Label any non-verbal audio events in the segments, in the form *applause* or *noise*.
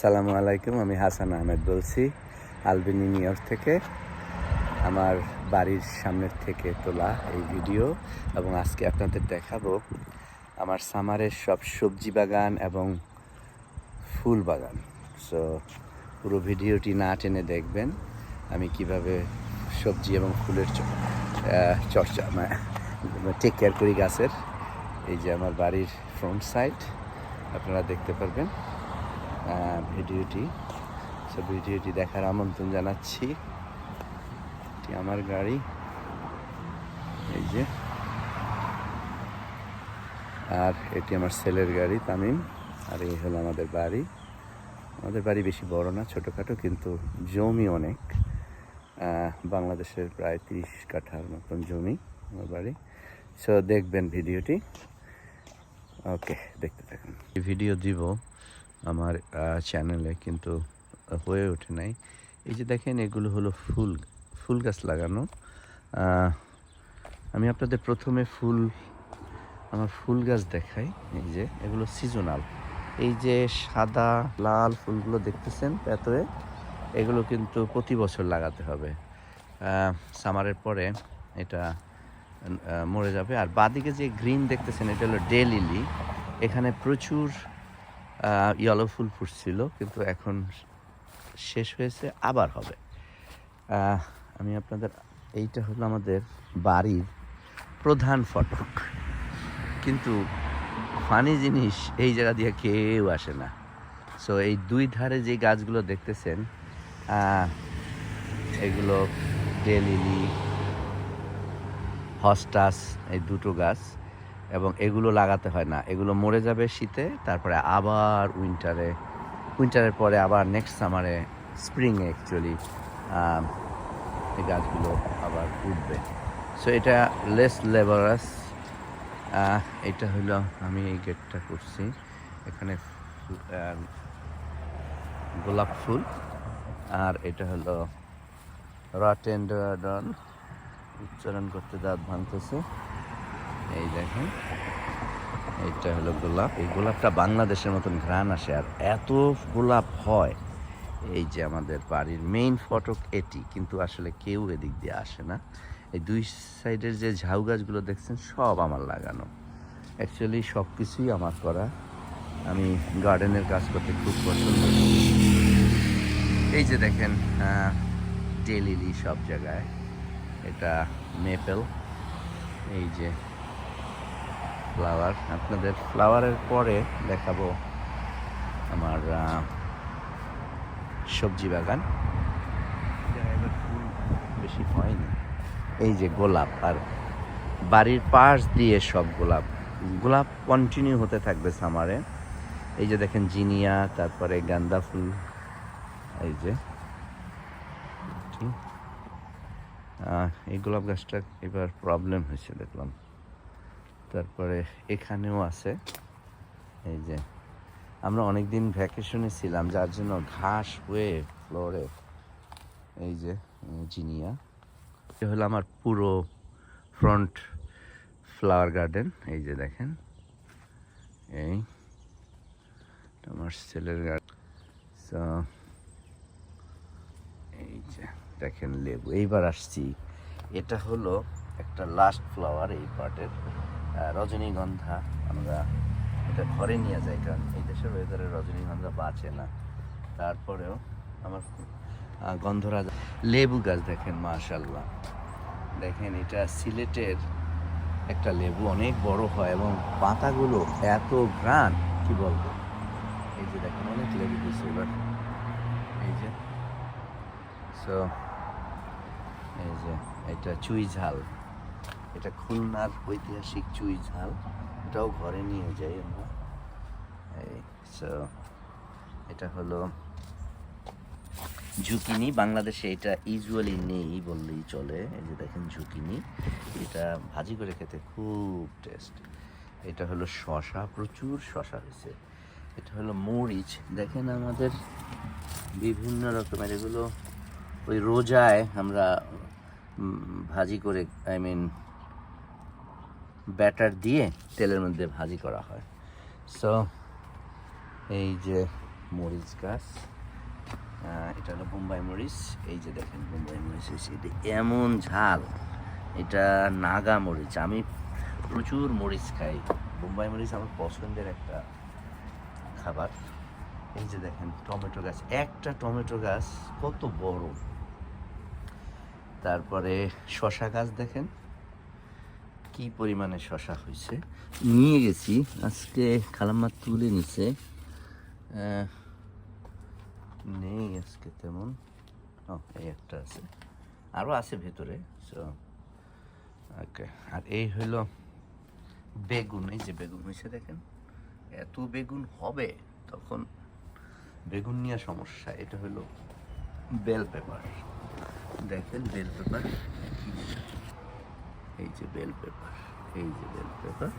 সালামু আলাইকুম, আমি হাসান আহমেদ বলছি, আলবিনি নিউ ইয়র্ক থেকে। আমার বাড়ির সামনের থেকে তোলা এই ভিডিও এবং আজকে আপনাদের দেখাবো আমার সামারের সব সবজি বাগান এবং ফুল বাগান। সো পুরো ভিডিওটি না টেনে দেখবেন, আমি কীভাবে সবজি এবং ফুলের চর্চা টেক কেয়ার করি গাছের। এই যে আমার বাড়ির ফ্রন্ট সাইড আপনারা দেখতে পারবেন। ভিডিওটি, সো ভিডিওটি দেখার আমন্ত্রণ জানাচ্ছি। এটি আমার গাড়ি। এই যে। আর এটি আমার ছেলের গাড়ি, তামিম। আর এই হলো আমাদের বাড়ি। আমাদের বাড়ি বেশি বড় না, ছোটোখাটো, কিন্তু জমি অনেক। বাংলাদেশের প্রায় তিরিশ কাঠার মতন জমি আমার বাড়ি। সো দেখবেন ভিডিওটি। ওকে, দেখতে থাকুন। ভিডিও দিব আমার চ্যানেলে কিন্তু হয়ে ওঠে নাই। এই যে দেখেন, এগুলো হলো ফুল ফুল গাছ লাগানো। আমি আপনাদের প্রথমে ফুল, আমার ফুল গাছ দেখাই। এই যে, এগুলো সিজনাল এই যে সাদা, লাল ফুলগুলো দেখতেছেন পেতোয়ে এগুলো কিন্তু প্রতি বছর লাগাতে হবে। সামারের পরে এটা মরে যাবে। আর বাদিকে যে গ্রিন দেখতেছেন, এটা হলো ডে লিলি এখানে প্রচুর ইয়েলো ফুল ফুটছিল, কিন্তু এখন শেষ হয়েছে, আবার হবে। আমি আপনাদের, এইটা হলো আমাদের বাড়ির প্রধান ফটক। কিন্তু ফানি জিনিস, এই জায়গা দিয়ে কেউ আসে না। সো এই দুই ধারে যে গাছগুলো দেখতেছেন এগুলো, ডেলিলি, হস্টাস, এই দুটো গাছ। এবং এগুলো লাগাতে হয় না। এগুলো মরে যাবে শীতে, তারপরে আবার উইন্টারে উইন্টারের পরে আবার নেক্সট সামারে স্প্রিংয়ে অ্যাকচুয়ালি এই গাছগুলো আবার উঠবে। সো এটা লেস লেবারাস এটা হলো আমি এই গেটটা করছি। এখানে গোলাপ ফুল, আর এটা হলো রটেন্ডন উচ্চারণ করতে দাঁত ভাঙতেছে। এই দেখেন, এইটা হলো গোলাপ। এই গোলাপটা বাংলাদেশের মতন ঘ্রাণ আসে, আর এত গোলাপ হয়, এই যে আমাদের বাড়ির মেইন ফটক এটি। কিন্তু আসলে কেউ এদিক দিয়ে আসে না। এই দুই সাইডের যে ঝাউ গাছগুলো দেখছেন, সব আমার লাগানো। অ্যাকচুয়ালি সব কিছুই আমার করা। আমি গার্ডেনের কাজ করতে খুব পছন্দ করি। এই যে দেখেন ডেলিলি সব জায়গায়। এটা মেপেল এই যে ফ্লাওয়ার আপনাদের ফ্লাওয়ারের পরে দেখাবো আমার সবজি বাগান। বেশি হয়নি। এই যে গোলাপ, আর বাড়ির পাশ দিয়ে সব গোলাপ। গোলাপ কন্টিনিউ হতে থাকবে সামারে এই যে দেখেন জিনিয়া, তারপরে গান্দা ফুল, এই যে। এই গোলাপ গাছটা এবার প্রবলেম হয়েছে, দেখলাম। তারপরে এখানেও আছে। এই যে, আমরা অনেক দিন ভ্যাকেশনে ছিলাম, যার জন্য ঘাস হয়ে ফ্লোরে এই যে জিনিয়া এটা হলো আমার পুরো ফ্রন্ট ফ্লাওয়ার গার্ডেন এই যে দেখেন। এই আমার ছেলের গার্ডেন এই যে, দেখেন লেবু। এইবার আসছি। এটা হলো একটা লাস্ট ফ্লাওয়ার এই পার্টের রজনীগন্ধা আমরা এটা ঘরে নিয়ে যাই, কারণ এই দেশের ওয়েদারে রজনীগন্ধা বাঁচে না। তারপরেও আমার গন্ধরাজ, লেবু গাছ দেখেন মাশাল্লাহ দেখেন, এটা সিলেটের একটা লেবু, অনেক বড় হয় এবং পাতাগুলো এত ঘ্রাণ, কি বলব? এই যে দেখেন, অনেক লেবু দিচ্ছে এবার। এই যে সো এই যে, এটা চুই ঝাল। এটা খুলনার ঐতিহাসিক চুই ঝাল। এটাও ঘরে নিয়ে যাই আমরা। এই সো এটা হলো ঝুঁকিনি। বাংলাদেশে এটা ইউজুয়ালি নেই বললেই চলে। এই যে দেখেন ঝুঁকিনি। এটা ভাজি করে খেতে খুব টেস্ট। এটা হলো শশা, প্রচুর শশা হয়েছে। এটা হলো মরিচ। দেখেন আমাদের বিভিন্ন রকমের। এগুলো ওই রোজায় আমরা ভাজি করে আই মিন ব্যাটার দিয়ে তেলের মধ্যে ভাজি করা হয়। সো এই যে মরিচ গাছ এটা হলো বোম্বাই মরিচ। এই যে দেখেন বোম্বাই মরিচ এটা এমন ঝাল, এটা নাগা মরিচ। আমি প্রচুর মরিচ খাই। বোম্বাই মরিচ আমার পছন্দের একটা খাবার। এই যে দেখেন টমেটো গাছ, একটা টমেটো গাছ কত বড়। তারপরে শশা গাছ দেখেন। কি পরিমাণে শশা হয়েছে? নিয়ে গেছি। আজকে খালাম্মা তুলে নিছে। নেই আজকে তেমন। ও, এই একটা আছে। আরও আছে ভেতরে সো ওকে আর এই হলো বেগুন। এই যে বেগুন হয়েছে, দেখেন। এত বেগুন হবে, তখন বেগুন নিয়ে সমস্যা। এটা হলো বেল পেপার। দেখেন বেল পেপার এই যে বেল পেপার এই যে বেল পেপার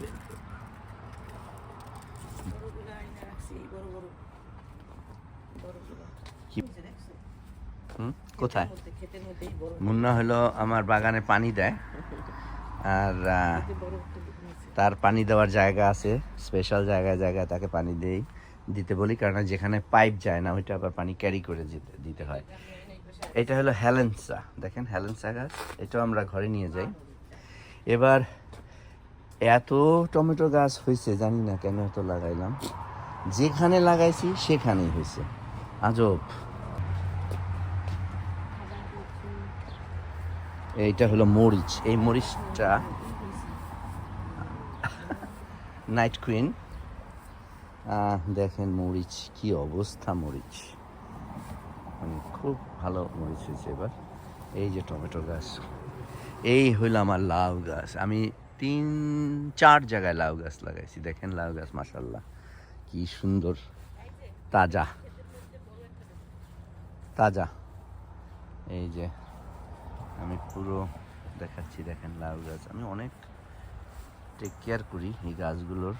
বেল কোথায়। মুন্না হলো আমার বাগানে পানি দেয় আর। তার পানি দেওয়ার জায়গা আছে স্পেশাল জায়গায় জায়গায় তাকে পানি দেই দিতে বলি কারণ যেখানে পাইপ যায় না ওইটা আবার পানি ক্যারি করে যেতে দিতে হয় এটা হলো হ্যালেন্সা। দেখেন হ্যালেন্সা গাছ, এটাও আমরা ঘরে নিয়ে যাই। এবার এত টমেটো গাছ হয়েছে, জানি না কেন এত লাগাইলাম। যেখানে লাগাইছি, সেখানেই হয়েছে। আজব। এইটা হলো মরিচ। এই মরিচটা নাইট কুইন দেখেন মরিচ, কি অবস্থা মরিচ। খুব ভালো মরিচ হয়েছে এবার। এই যে টমেটো গাছ, এই হইল আমার লাউ গাছ। আমি তিন, চার জায়গায় লাউ গাছ লাগাইছি। দেখেন লাউ গাছ মাসাল্লাহ কি সুন্দর, তাজা তাজা। এই যে আমি পুরো দেখাচ্ছি, দেখেন লাউ গাছ। আমি অনেক টেক কেয়ার করি এই গাছগুলোর।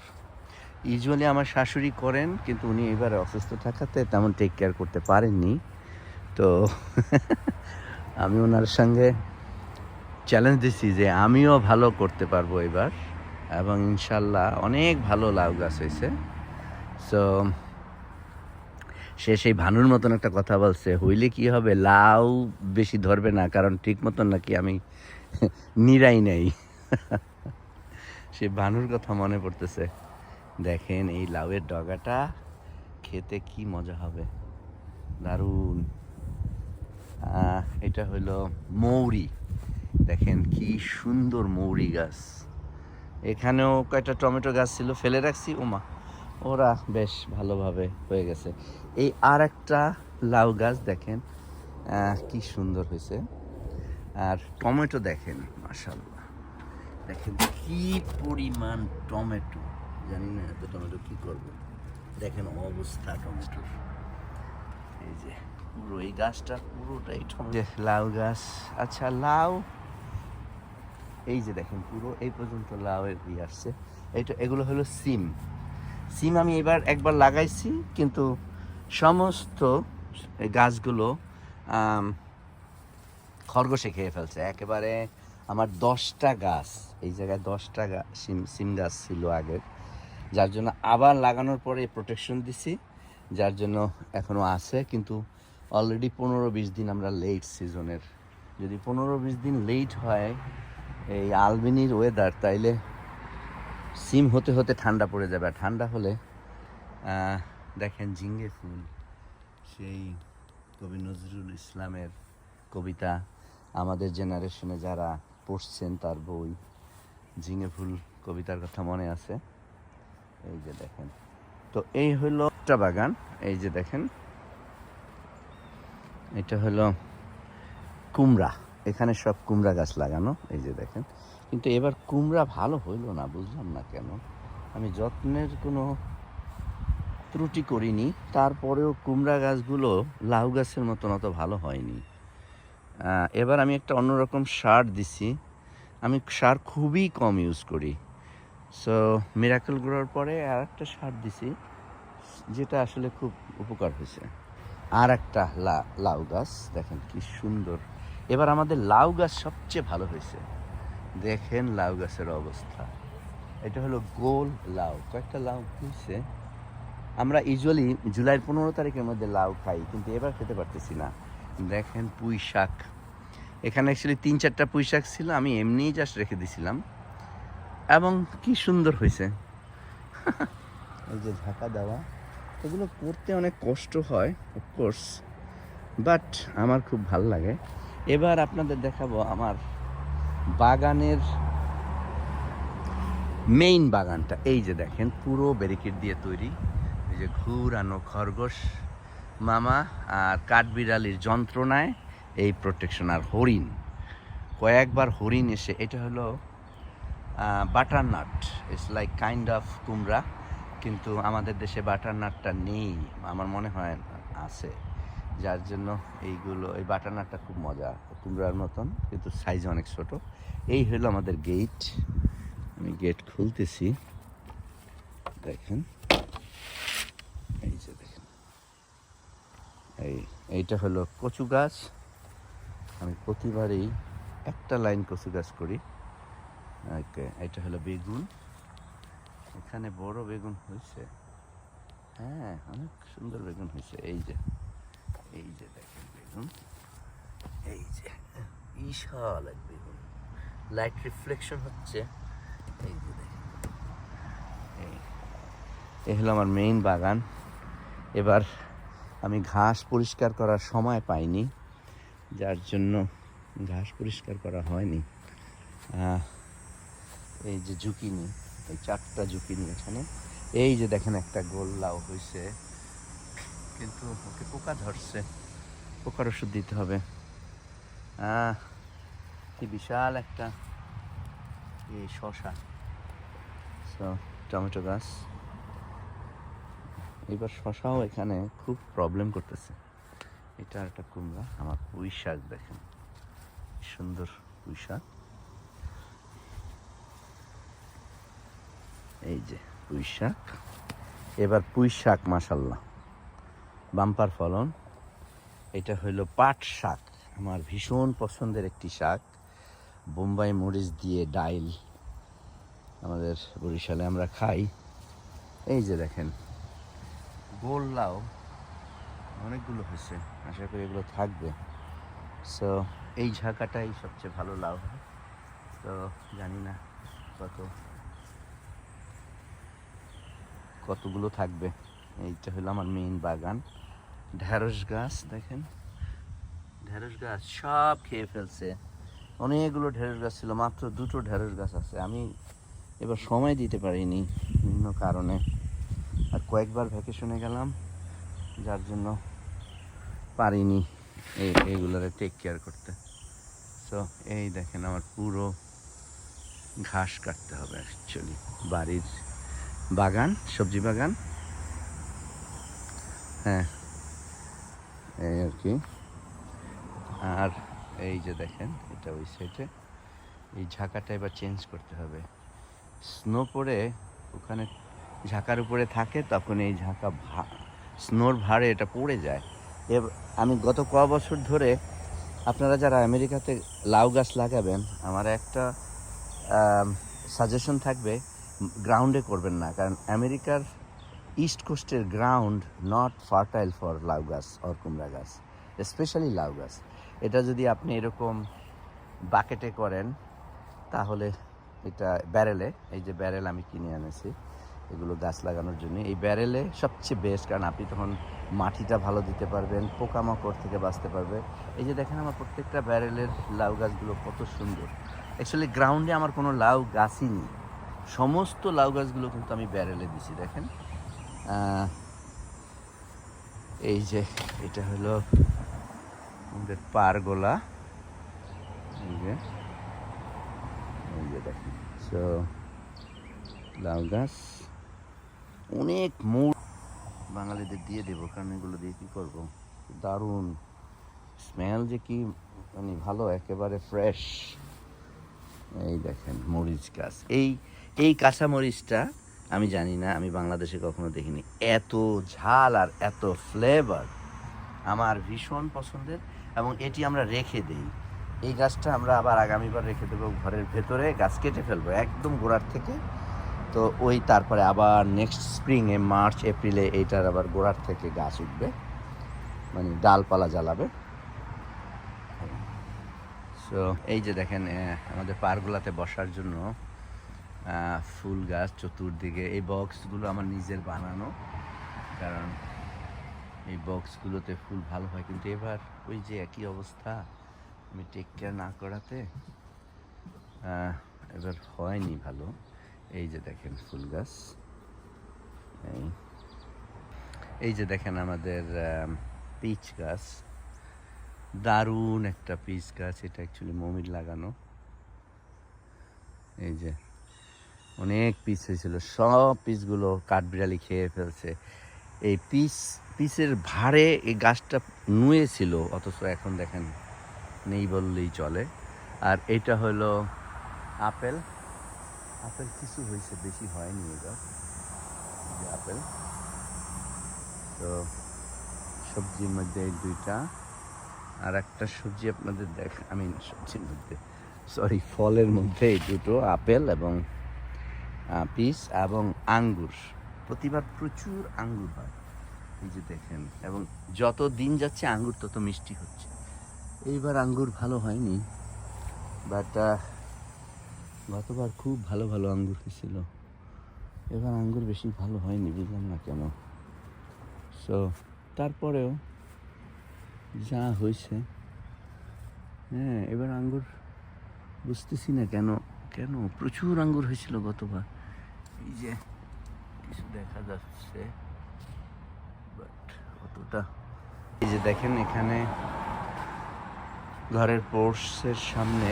ইউজুয়ালি আমার শাশুড়ি করেন, কিন্তু উনি এবারে অসুস্থ থাকাতে তেমন টেক কেয়ার করতে পারেননি। তো আমি ওনার সঙ্গে চ্যালেঞ্জ দিচ্ছি যে আমিও ভালো করতে পারব এবার এবং ইনশাল্লাহ অনেক ভালো লাউ গাছ হয়েছে। সো সে সেই ভানুর মতন একটা কথা বলছে, হইলে কি হবে? লাউ বেশি ধরবে না, কারণ ঠিক মতন নাকি আমি নিরাই নেই। সে ভানুর কথা মনে পড়তেছে। দেখেন এই লাউয়ের ডগাটা খেতে কি মজা হবে। দারুণ। এটা হলো মৌরি। দেখেন কি সুন্দর মৌরি গাছ। এখানেও কয়েকটা টমেটো গাছ ছিল? ফেলে রাখছি ওমা ওরা বেশ ভালোভাবে হয়ে গেছে। এই আর একটা লাউ গাছ দেখেন কি সুন্দর হয়েছে। আর টমেটো দেখেন মাশাল্লাহ দেখেন কি পরিমাণ টমেটো। জানি না এত টমেটো কি করব। দেখেন অবস্থা টমেটোর। পুরো, এই গাছটা পুরোটাই লাউ গাছ। আচ্ছা লাউ, এই যে দেখেন পুরো, এই পর্যন্ত লাউ লাউয়ের ই আসছে। এইটা, এগুলো হলো সিম। সিম আমি এবার একবার লাগাইছি, কিন্তু সমস্ত গাছগুলো খরগোশে খেয়ে ফেলছে। একেবারে আমার দশটা গাছ, এই জায়গায় দশটা সিম সিম গাছ ছিল আগের। যার জন্য আবার লাগানোর পরে প্রোটেকশন দিছি, যার জন্য এখনও আছে, কিন্তু অলরেডি পনেরো বিশ দিন আমরা লেট সিজনের যদি পনেরো বিশ দিন লেট হয়, এই আলবিনির ওয়েদার তাইলে সিম হতে হতে ঠান্ডা পড়ে যাবে। আর ঠান্ডা হলে দেখেন ঝিঙ্গে ফুল, সেই কবি নজরুল ইসলামের কবিতা, আমাদের জেনারেশনে যারা পড়ছেন তার বই ঝিঙে ফুল কবিতার কথা মনে আছে। এই যে দেখেন। তো এই হলো একটা বাগান। এই যে দেখেন এটা হলো কুমড়া। এখানে সব কুমড়া গাছ লাগানো, এই যে দেখেন। কিন্তু এবার কুমড়া ভালো হইল না, বুঝলাম না কেন। আমি যত্নের কোনো ত্রুটি করিনি। তারপরেও কুমড়া গাছগুলো লাউ গাছের মতন অত ভালো হয়নি। এবার আমি একটা অন্যরকম সার দিছি। আমি সার খুবই কম ইউজ করি। সো মিরাকেল গ্রোর পরে আর একটা সার দিছি, যেটা আসলে খুব উপকার হয়েছে। আর একটা লাউ গাছ। দেখেন কি সুন্দর। এবার আমাদের লাউ গাছ সবচেয়ে ভালো হয়েছে। দেখেন লাউ গাছের অবস্থা। এটা হলো গোল লাউ। কয়েকটা লাউ হয়েছে। আমরা ইউজুয়ালি জুলাইয়ের পনেরো তারিখের মধ্যে লাউ খাই, কিন্তু এবার খেতে পারতেছি না। দেখেন পুঁই শাক। এখানে অ্যাকচুয়ালি তিন চারটা পুঁই শাক ছিল, আমি এমনিই জাস্ট রেখে দিছিলাম। এবং কি সুন্দর হয়েছে। *laughs* এই যে ঢাকা দেওয়া। এগুলো করতে অনেক কষ্ট হয় অফকোর্স বাট আমার খুব ভালো লাগে। এবার আপনাদের দেখাবো আমার বাগানের মেইন বাগানটা। এই যে দেখেন, পুরো ব্যারিকেড দিয়ে তৈরি। এই যে ঘুরানো খরগোশ, মামা আর কাঠবিড়ালির যন্ত্রণায় এই প্রোটেকশন আর হরিণ। কয়েকবার হরিণ এসে, এটা হলো butternut it's like kind of কুমড়া। কিন্তু আমাদের দেশে বাটার নাটটা নেই, আমার মনে হয় আছে। যার জন্য এইগুলো, এই বাটার নাটটা খুব মজা, কুমড়ার মতন, কিন্তু সাইজ অনেক ছোট। এই হলো আমাদের গেট আমি গেট খুলতেছি। দেখেন। এই যে দেখেন। এই, এইটা হলো কচু গাছ। আমি প্রতিবারই একটা লাইন কচু গাছ করি। এটা হলো বেগুন। এখানে বড় বেগুন হয়েছে। হ্যাঁ অনেক সুন্দর বেগুন হয়েছে। এই যে এই যে দেখেন বেগুন। এই যে, বিশাল এক বেগুন। লাইট রিফ্লেকশন হচ্ছে। এই যে দেখেন। এই হলো আমার মেইন বাগান। এবার আমি ঘাস পরিষ্কার করার সময় পাইনি, যার জন্য ঘাস পরিষ্কার করা হয়নি। এই যে ঝুঁকিনি এই চারটা ঝুঁকিনি এখানে এই যে দেখেন একটা গোল লাউ হয়েছে কিন্তু ওকে পোকা ধরছে। পোকার ওষুধ দিতে হবে। আহ, কি বিশাল একটা এই শশা। সো টমেটো গাছ। এবার শশাও এখানে খুব প্রবলেম করতেছে। এটা একটা কুমড়া। আমার পুঁই শাক দেখেন সুন্দর পুঁই শাক এই যে পুঁই শাক। এবার পুঁই শাক মাসাল্লাহ বাম্পার ফলন, এটা হইল পাট শাক। আমার ভীষণ পছন্দের একটি শাক। বোম্বাই মরিচ দিয়ে ডাইল আমাদের বরিশালে আমরা খাই। এই যে দেখেন, গোল লাউ, অনেকগুলো হয়েছে। আশা করি এগুলো থাকবে। সো এই ঝাঁকাটাই সবচেয়ে ভালো লাউ। হয় তো জানি না কত কতগুলো থাকবে? এইটা হলো আমার মেইন বাগান। ঢ্যাঁড়স গাছ, দেখেন। ঢ্যাঁড়স গাছ সব খেয়ে ফেলছে। অনেকগুলো ঢেঁড়স গাছ ছিল, মাত্র দুটো ঢেঁড়স গাছ আছে। আমি এবার সময় দিতে পারিনি বিভিন্ন কারণে। আর কয়েকবার ভ্যাকেশনে গেলাম, যার জন্য পারিনি এই, এইগুলোরে টেক কেয়ার করতে। সো এই দেখেন আমার পুরো ঘাস কাটতে হবে অ্যাকচুয়ালি বাড়ির বাগান, সবজি বাগান। হ্যাঁ এই আর কি। আর এই যে দেখেন, এটা ওই সাইডে এই ঝাঁকাটা এবার চেঞ্জ করতে হবে। স্নো পড়ে, ওখানে ঝাঁকার উপরে থাকে, তখন এই ঝাঁকা স্নোর ভারে এটা পড়ে যায়। এব, আমি গত ক বছর ধরে, আপনারা যারা আমেরিকাতে লাউ গাছ লাগাবেন, আমার একটা সাজেশন থাকবে গ্রাউন্ডে করবেন না, কারণ আমেরিকার ইস্ট কোস্টের গ্রাউন্ড নট ফার্টাইল ফর লাউ গাছ অর কুমড়া গাছ স্পেশালি লাউ গাছ। এটা যদি আপনি এরকম বাকেটে করেন, তাহলে এটা ব্যারেলে, এই যে ব্যারেল আমি কিনে এনেছি, এগুলো গাছ লাগানোর জন্য। এই ব্যারেলে সবচেয়ে বেস্ট কারণ আপনি তখন মাটিটা ভালো দিতে পারবেন, পোকামাকড় থেকে বাঁচতে পারবে। এই যে দেখেন আমার প্রত্যেকটা ব্যারেলের লাউ গাছগুলো কত সুন্দর। অ্যাকচুয়ালি গ্রাউন্ডে আমার কোনো লাউ গাছই নেই। সমস্ত লাউ গাছগুলো কিন্তু আমি ব্যারেলে দিছি, দেখেন। এই যে এটা হলো আমাদের পারগোলা যে দেখেন। সো লাউ গাছ অনেক মূল বাঙালিদের দিয়ে দেবো, কারণ এগুলো দিয়ে কী করব? দারুণ স্মেল যে কি মানে ভালো, একেবারে ফ্রেশ এই দেখেন, মরিচ গাছ। এই এই কাঁচামরিচটা আমি জানি না, আমি বাংলাদেশে কখনো দেখিনি। এত ঝাল আর এত ফ্লেভার আমার ভীষণ পছন্দের এবং এটি আমরা রেখে দেই। এই গাছটা আমরা আবার আগামীবার রেখে দেবো ঘরের ভেতরে, গাছ কেটে ফেলব একদম গোড়ার থেকে। তো ওই তারপরে আবার নেক্সট স্প্রিংয়ে মার্চ এপ্রিলে এইটার আবার গোড়ার থেকে গাছ উঠবে। মানে ডালপালা জ্বালাবে। সো এই যে দেখেন আমাদের পার্কগুলোতে বসার জন্য ফুল গাছ চতুর্দিকে। এই বক্সগুলো আমার নিজের বানানো, কারণ এই বক্সগুলোতে ফুল ভালো হয়। কিন্তু এবার ওই যে একই অবস্থা, আমি টেক কেয়ার না করাতে এবার হয়নি ভালো। এই যে দেখেন ফুল গাছ, এই। এই যে দেখেন আমাদের পিচ গাছ। দারুণ একটা পিচ গাছ, এটা অ্যাকচুয়ালি মমির লাগানো। এই যে অনেক পিস হয়েছিল। সব পিসগুলো কাঠবিড়ালি খেয়ে ফেলছে। এই পিস পিসের ভারে এই গাছটা নুয়ে ছিল অথচ এখন দেখেন নেই বললেই চলে। আর এটা হলো আপেল। আপেল কিছু হয়েছে, বেশি হয়নি যে আপেল। তো সবজির মধ্যে এই দুইটা। আর একটা সবজি আপনাদের দেখ আমি সবজির মধ্যে সরি ফলের মধ্যে এই দুটো, আপেল এবং পিস এবং আঙ্গুর। প্রতিবার প্রচুর আঙ্গুর হয়। এই যে দেখেন, এবং যত দিন যাচ্ছে আঙ্গুর তত মিষ্টি হচ্ছে। এইবার আঙ্গুর ভালো হয়নি বাট গতবার খুব ভালো ভালো আঙ্গুর হয়েছিল। এবার আঙ্গুর বেশি ভালো হয়নি, বুঝলাম না কেন। সো তারপরেও যা হয়েছে হ্যাঁ এবার আঙ্গুর বুঝতেছি না কেন। কেন? প্রচুর আঙ্গুর হয়েছিল গতবার। এই যে কিছু দেখা যাচ্ছে বাট অতটা এই যে দেখেন এখানে ঘরের পোর্সের সামনে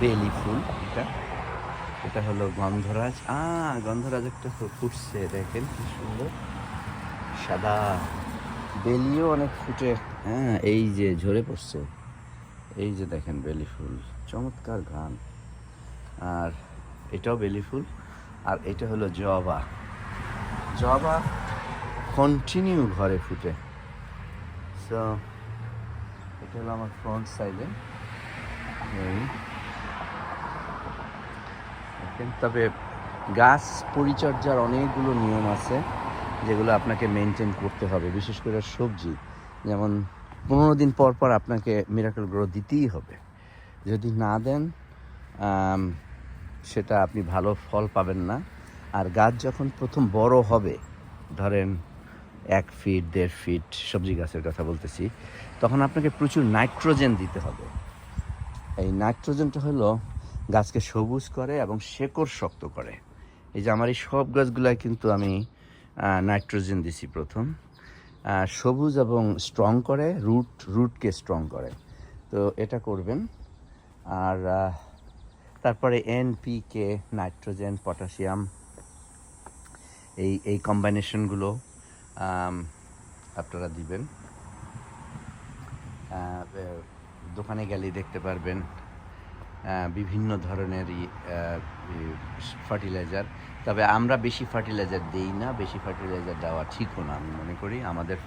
বেলি ফুল, এটা। এটা হলো গন্ধরাজ। আ গন্ধরাজ একটা ফুটছে, দেখেন কি সুন্দর। সাদা বেলিও অনেক ফুটে। হ্যাঁ এই যে ঝরে পড়ছে। এই যে দেখেন বেলি ফুল। চমৎকার গান আর এটাও ফুল। আর এটা হলো জবা। জবা কন্টিনিউ ঘরে ফুটে। সো এটা হলো আমার ফ্রন্ট সাইডে তবে গাছ পরিচর্যার অনেকগুলো নিয়ম আছে যেগুলো আপনাকে মেনটেন করতে হবে, বিশেষ করে সবজি। যেমন পনেরো দিন পর পর আপনাকে মিরাকল গ্রো দিতেই হবে। যদি না দেন সেটা আপনি ভালো ফল পাবেন না। আর গাছ যখন প্রথম বড় হবে, ধরেন এক ফিট দেড় ফিট সবজি গাছের কথা বলতেছি, তখন আপনাকে প্রচুর নাইট্রোজেন দিতে হবে। এই নাইট্রোজেনটা হলো গাছকে সবুজ করে এবং শেকড় শক্ত করে। এই যে আমার এই সব গাছগুলাই কিন্তু আমি নাইট্রোজেন দিছি প্রথম। সবুজ এবং স্ট্রং করে রুট রুটকে স্ট্রং করে। তো এটা করবেন। আর তারপরে এনপিকে নাইট্রোজেন, পটাশিয়াম, এই এই কম্বাইনেশনগুলো আপনারা দিবেন। দোকানে গেলে দেখতে পারবেন বিভিন্ন ধরনের ফার্টিলাইজার তবে আমরা বেশি ফার্টিলাইজার দেই না, বেশি ফার্টিলাইজার দেওয়া ঠিকও না, আমি মনে করি। আমাদের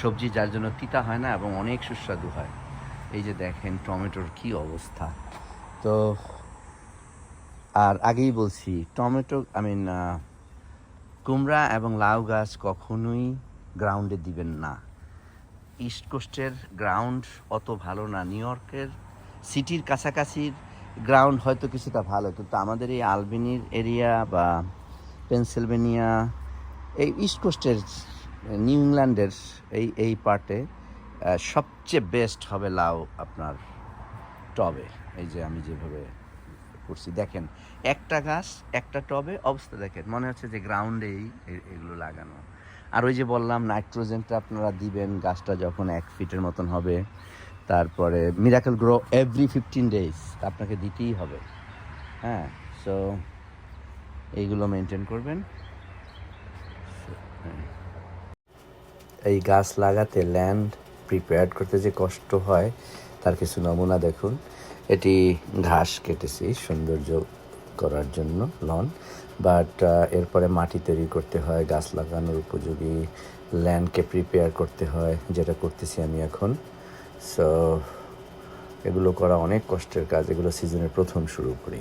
সবজি যার জন্য তিতা হয় না এবং অনেক সুস্বাদু হয়। এই যে দেখেন টমেটোর কি অবস্থা। তো আর আগেই বলছি, টমেটো আই মিন কুমড়া এবং লাউ গাছ কখনোই গ্রাউন্ডে দিবেন না। ইস্ট কোস্টের গ্রাউন্ড অত ভালো না নিউ ইয়র্কের সিটির কাছাকাছির গ্রাউন্ড হয়তো কিছুটা ভালো, কিন্তু আমাদের এই আলবেনির এরিয়া বা পেনসিলভেনিয়া এই ইস্ট কোস্টের নিউ ইংল্যান্ডের এই এই পার্টে সবচেয়ে বেস্ট হবে লাউ আপনার টবে। এই যে আমি যেভাবে করছি। দেখেন, একটা গাছ, একটা টবে অবস্থা দেখেন, মনে হচ্ছে যে গ্রাউন্ডেই এগুলো লাগানো। আর ওই যে বললাম, নাইট্রোজেনটা আপনারা দিবেন, গাছটা যখন এক ফিটের মতন হবে, তারপরে Miracle Gro every fifteen days আপনাকে দিতেই হবে। হ্যাঁ সো এইগুলো মেনটেন করবেন। এই গাছ লাগাতে ল্যান্ড প্রিপেয়ার করতে যে কষ্ট হয়, তার কিছু নমুনা দেখুন। এটি ঘাস কেটেছি সৌন্দর্য করার জন্য, লন। বাট এরপরে মাটি তৈরি করতে হয়, গাছ লাগানোর উপযোগী ল্যান্ডকে প্রিপেয়ার করতে হয়, যেটা করতেছি আমি এখন। সো এগুলো করা অনেক কষ্টের কাজ, এগুলো সিজনের প্রথম শুরু করি।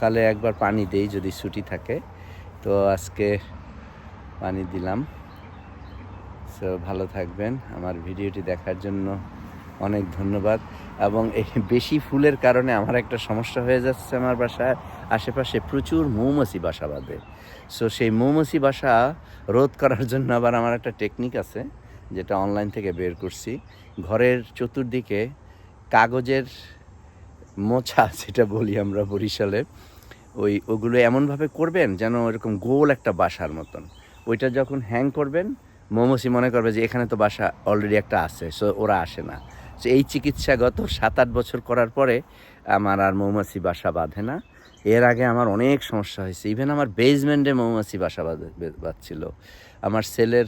সকালে একবার পানি দেই যদি ছুটি থাকে। তো আজকে পানি দিলাম। সো ভালো থাকবেন। আমার ভিডিওটি দেখার জন্য অনেক ধন্যবাদ। এবং এই বেশি ফুলের কারণে আমার একটা সমস্যা হয়ে যাচ্ছে আমার বাসায়। আশেপাশে প্রচুর মৌমাছি বাসা বাঁধে। সো সেই মৌমাছি বাসা রোধ করার জন্য আবার আমার একটা টেকনিক আছে, যেটা অনলাইন থেকে বের করছি। ঘরের চতুর্দিকে কাগজের মোছা, যেটা বলি আমরা বরিশালে ওই, ওগুলো এমনভাবে করবেন যেন এরকম গোল একটা বাসার মতন। ওইটা যখন হ্যাং করবেন মোমোসি মনে করবে যে এখানে তো বাসা অলরেডি একটা আছে সো ওরা আসে না। তো এই চিকিৎসা গত সাত আট বছর করার পরে আমার আর মৌমাছি বাসা বাঁধে না। এর আগে আমার অনেক সমস্যা হয়েছে। ইভেন আমার বেসমেন্টে মৌমাছি বাসা বাঁধে- বাঁধছিল। আমার সেলের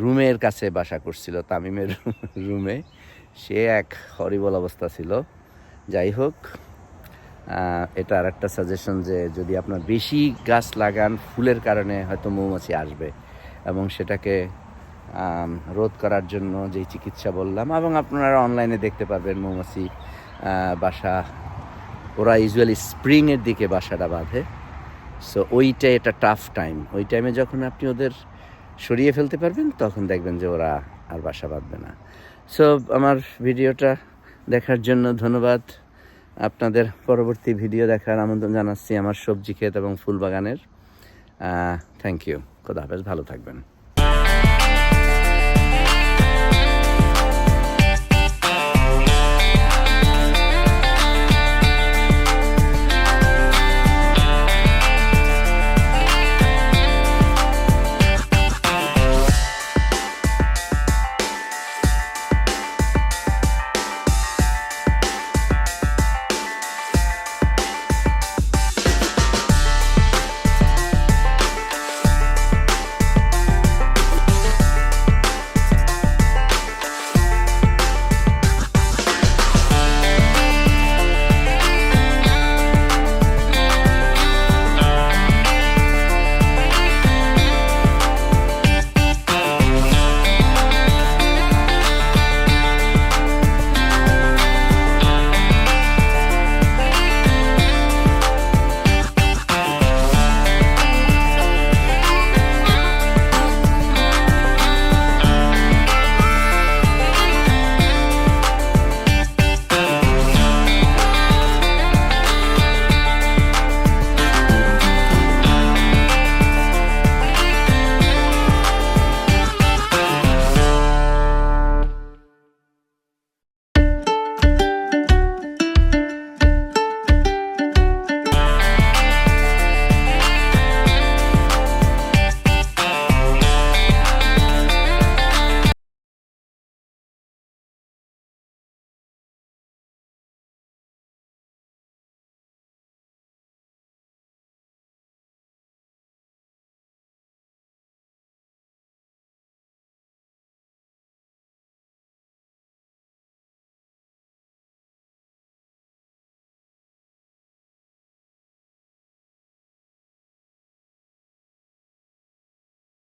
রুমের কাছে বাসা করছিল, তামিমের রুমে। সে এক হরিবল অবস্থা ছিল। যাই হোক এটা আর একটা সাজেশন যে যদি আপনার বেশি গাছ লাগান, ফুলের কারণে হয়তো মৌমাছি আসবে এবং সেটাকে রোধ করার জন্য যেই চিকিৎসা বললাম এবং আপনারা অনলাইনে দেখতে পারবেন মৌমাছি বাসা, ওরা ইউজুয়ালি স্প্রিংয়ের দিকে বাসাটা বাঁধে। সো ওইটাই এটা টাফ টাইম ওই টাইমে যখন আপনি ওদের সরিয়ে ফেলতে পারবেন, তখন দেখবেন যে ওরা আর বাসা বাঁধবে না। সো আমার ভিডিওটা দেখার জন্য ধন্যবাদ। আপনাদের পরবর্তী ভিডিও দেখার আমন্ত্রণ জানাচ্ছি আমার সবজি ক্ষেত এবং ফুল বাগানের থ্যাংক ইউ খোদা হাফেজ, ভালো থাকবেন।